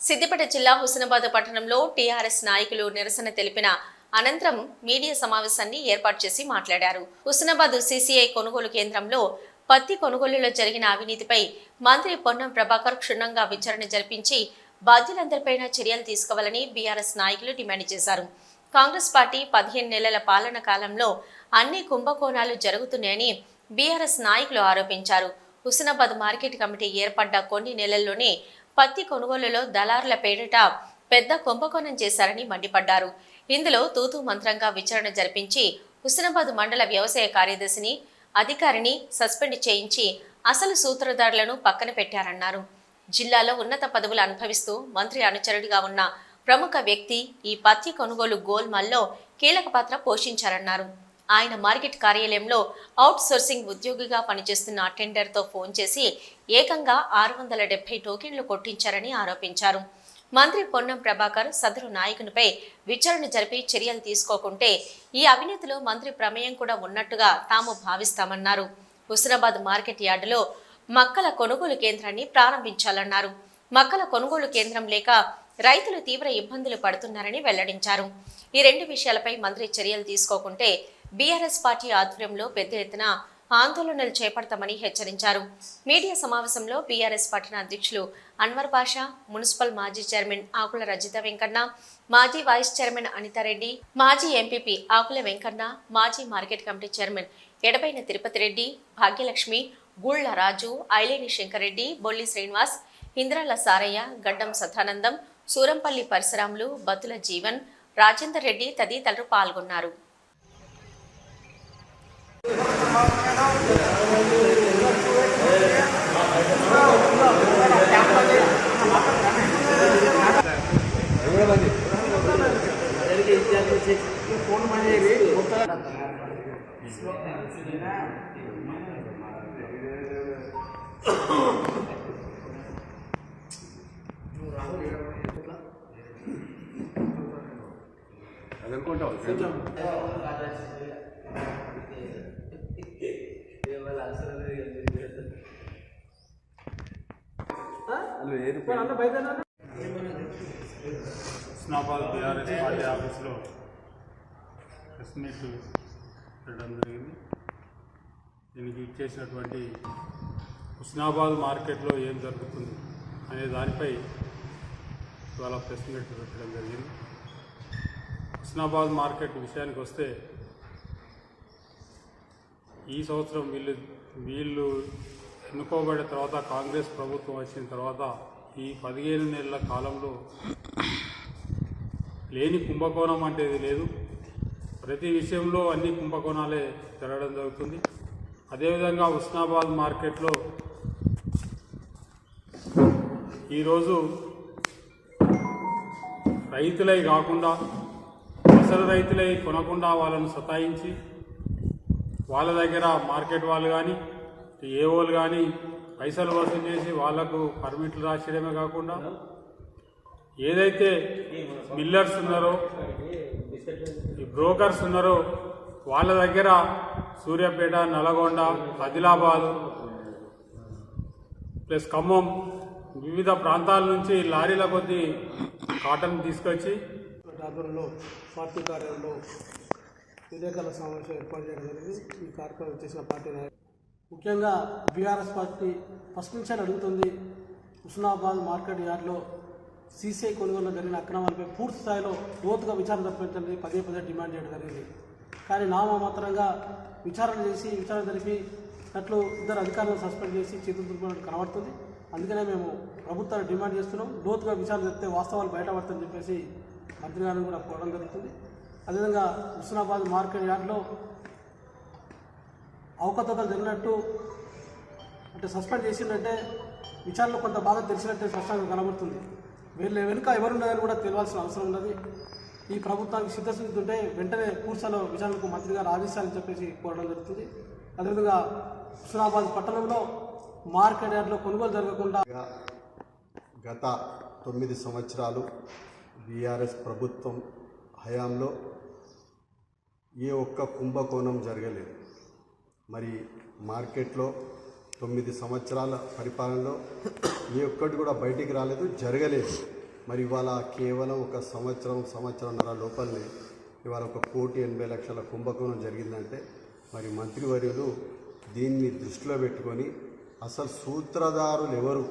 సిద్దిపేట జిల్లా హుస్నాబాద్ పట్టణంలో టీఆర్ఎస్ నాయకులు నిరసన తెలిపిన అనంతరం మీడియా సమావేశాన్ని ఏర్పాటు చేసి మాట్లాడారు. హుస్నాబాద్ సీసీఐ కొనుగోలు కేంద్రంలో పత్తి కొనుగోలులో జరిగిన అవినీతిపై మంత్రి పొన్నం ప్రభాకర్ క్షుణ్ణంగా విచారణ జరిపించి బాధ్యులందరిపైన చర్యలు తీసుకోవాలని బీఆర్ఎస్ నాయకులు డిమాండ్ చేశారు. కాంగ్రెస్ పార్టీ పదిహేను నెలల పాలన కాలంలో అన్ని కుంభకోణాలు జరుగుతున్నాయని బీఆర్ఎస్ నాయకులు ఆరోపించారు. హుస్నాబాద్ మార్కెట్ కమిటీ ఏర్పడ్డ కొన్ని నెలల్లోనే పత్తి కొనుగోలులో దళారుల పేరిట పెద్ద కుంభకోణం చేశారని మండిపడ్డారు. ఇందులో తూతూ మంత్రంగా విచారణ జరిపించి హుస్నాబాద్ మండల వ్యవసాయ కార్యదర్శిని అధికారిని సస్పెండ్ చేయించి అసలు సూత్రధారులను పక్కన పెట్టారన్నారు. జిల్లాలో ఉన్నత పదవులు అనుభవిస్తూ మంత్రి అనుచరుడిగా ఉన్న ప్రముఖ వ్యక్తి ఈ పత్తి కొనుగోలు గోల్మాల్లో కీలక పాత్ర పోషించారన్నారు. ఆయన మార్కెట్ కార్యాలయంలో అవుట్ సోర్సింగ్ ఉద్యోగిగా పనిచేస్తున్న టెండర్తో ఫోన్ చేసి ఏకంగా ఆరు వందల డెబ్బై టోకెన్లు కొట్టించారని ఆరోపించారు. మంత్రి పొన్నం ప్రభాకర్ సదరు నాయకునిపై విచారణ జరిపి చర్యలు తీసుకోకుంటే ఈ అవినీతిలో మంత్రి ప్రమేయం కూడా ఉన్నట్టుగా తాము భావిస్తామన్నారు. హుస్నాబాద్ మార్కెట్ యార్డులో మక్కల కొనుగోలు కేంద్రాన్ని ప్రారంభించాలన్నారు. మక్కల కొనుగోలు కేంద్రం లేక రైతులు తీవ్ర ఇబ్బందులు పడుతున్నారని వెల్లడించారు. ఈ రెండు విషయాలపై మంత్రి చర్యలు తీసుకోకుంటే బీఆర్ఎస్ పార్టీ ఆధ్వర్యంలో పెద్ద ఎత్తున ఆందోళనలు చేపడతామని హెచ్చరించారు. మీడియా సమావేశంలో బీఆర్ఎస్ పట్టణ అధ్యక్షులు అన్వర్ బాషా మున్సిపల్ మాజీ చైర్మన్ ఆకుల రజిత వెంకన్న మాజీ వైస్ చైర్మన్ అనితారెడ్డి మాజీ ఎంపీపీ ఆకుల వెంకన్న మాజీ market committee chairman Edabaina Tirupati Reddy Bhagyalakshmi Gulla Raju Aileni Shankar Reddy Bolli Srinivas Indrala Sarayya గడ్డం సదానందం సూరంపల్లి పరశురాములు బతుల జీవన్ రాజేందర్ రెడ్డి తదితరులు పాల్గొన్నారు. ಫೋನ್ ಮಾಡಿ ಗೊತ್ತಾಗ ಅದನ್ಕೊಂಡವ್ హుస్నాబాద్ బీఆర్ఎస్ పార్టీ ఆఫీస్లో ప్రెస్ మీట్ పెట్టడం జరిగింది. దీనికి ఇచ్చేసినటువంటి హుస్నాబాద్ మార్కెట్లో ఏం జరుగుతుంది అనే దానిపై ఇవాళ ప్రెస్ మీట్ పెట్టడం జరిగింది. హుస్నాబాద్ మార్కెట్ విషయానికి వస్తే ఈ సంవత్సరం వీళ్ళు వీళ్ళు ఎన్నుకోబడిన తర్వాత కాంగ్రెస్ ప్రభుత్వం వచ్చిన తర్వాత ఈ పదిహేను నెలల కాలంలో లేని కుంభకోణం అంటేది లేదు. ప్రతి విషయంలో అన్ని కుంభకోణాలే జరగడం జరుగుతుంది. అదేవిధంగా ఉస్నాబాద్ మార్కెట్లో ఈరోజు రైతులై కాకుండా అసలు రైతులై కొనకుండా వాళ్ళను సతాయించి వాళ్ళ దగ్గర మార్కెట్ వాళ్ళు కానీ ఏఓలు కానీ పైసలు వసూలు చేసి వాళ్ళకు పర్మిట్లు రాసేయడమే కాకుండా ఏదైతే మిల్లర్స్ ఉన్నారో ఈ బ్రోకర్స్ ఉన్నారో వాళ్ళ దగ్గర సూర్యాపేట నల్గొండ ఆదిలాబాద్ ప్లస్ ఖమ్మం వివిధ ప్రాంతాల నుంచి లారీల కొద్దీ కాటన్ తీసుకొచ్చి ఆధ్వర్యంలో పార్టీ కార్యాలయంలో విలేకరుల సమావేశం ఏర్పాటు చేయడం జరిగింది. ఈ కార్యక్రమం చేసిన పార్టీ ముఖ్యంగా బీఆర్ఎస్ పార్టీ ఫస్ట్ నుంచి అడుగుతుంది హుస్నాబాద్ మార్కెట్ యార్డ్లో సీసీఐ కొనుగోలు జరిగిన అక్రమాలపై పూర్తి స్థాయిలో లోతుగా విచారణ జరిపించాలని పదే పదే డిమాండ్ చేయడం జరిగింది. కానీ నామమాత్రంగా విచారణ చేసి విచారణ జరిపి అట్లు ఇద్దరు అధికారులను సస్పెండ్ చేసి చేతులు కనబడుతుంది. అందుకనే మేము ప్రభుత్వాన్ని డిమాండ్ చేస్తున్నాం. లోతుగా విచారణ జరిపితే వాస్తవాలు బయటపడతాయని చెప్పేసి మంత్రి గారిని కూడా కోరడం జరుగుతుంది. అదేవిధంగా హుస్నాబాద్ మార్కెట్ యార్డ్లో అవకతవకలు జరిగినట్టు అంటే సస్పెండ్ చేసిందంటే విచారణలో కొంత బాధ తెలిసినట్టే స్పష్టంగా కనబడుతుంది. వీళ్ళ వెనుక ఎవరున్నదని కూడా తెలియాల్సిన అవసరం ఉన్నది. ఈ ప్రభుత్వానికి సిద్ధశుద్ధి ఉంటే వెంటనే పూర్తిలో విచారణకు మంత్రి గారు ఆదేశాలని చెప్పేసి కోరడం జరుగుతుంది. అదేవిధంగా హుస్నాబాద్ పట్టణంలో మార్కెట్ యార్డ్లో కొనుగోలు జరగకుండా గత తొమ్మిది సంవత్సరాలు బీఆర్ఎస్ ప్రభుత్వం హయాంలో ఏ ఒక్క కుంభకోణం జరగలేదు. మరి మార్కెట్లో తొమ్మిది సంవత్సరాల పరిపాలనలో ఏ ఒక్కటి కూడా బయటికి రాలేదు జరగలేదు. మరి ఇవాళ కేవలం ఒక సంవత్సరం సంవత్సరంన్నర లోపలనే ఇవాళ ఒక కోటి ఎనభై లక్షల కుంభకోణం జరిగిందంటే మరి మంత్రివర్యులు దీన్ని దృష్టిలో పెట్టుకొని అసలు సూత్రధారులు ఎవరు?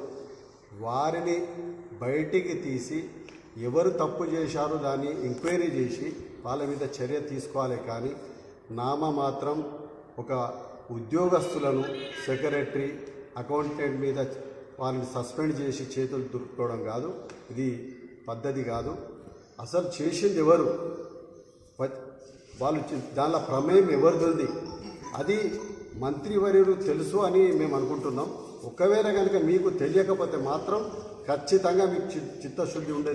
వారిని బయటికి తీసి ఎవరు తప్పు చేశారో దాన్ని ఎంక్వైరీ చేసి వాళ్ళ మీద చర్య తీసుకోవాలి కానీ నామ మాత్రం ఒక ఉద్యోగస్తులను సెక్రటరీ అకౌంటెంట్ మీద వాళ్ళని సస్పెండ్ చేసి చేతులు దురుపుకోవడం కాదు. ఇది పద్ధతి కాదు. అసలు చేసింది ఎవరు? వాళ్ళు దానిలో ప్రమేయం ఎవరిది అది మంత్రివర్యుడు తెలుసు అని మేము అనుకుంటున్నాం. ఒకవేళ కనుక మీకు తెలియకపోతే మాత్రం ఖచ్చితంగా మీకు చి- చిత్తశుద్ధి ఉండేది.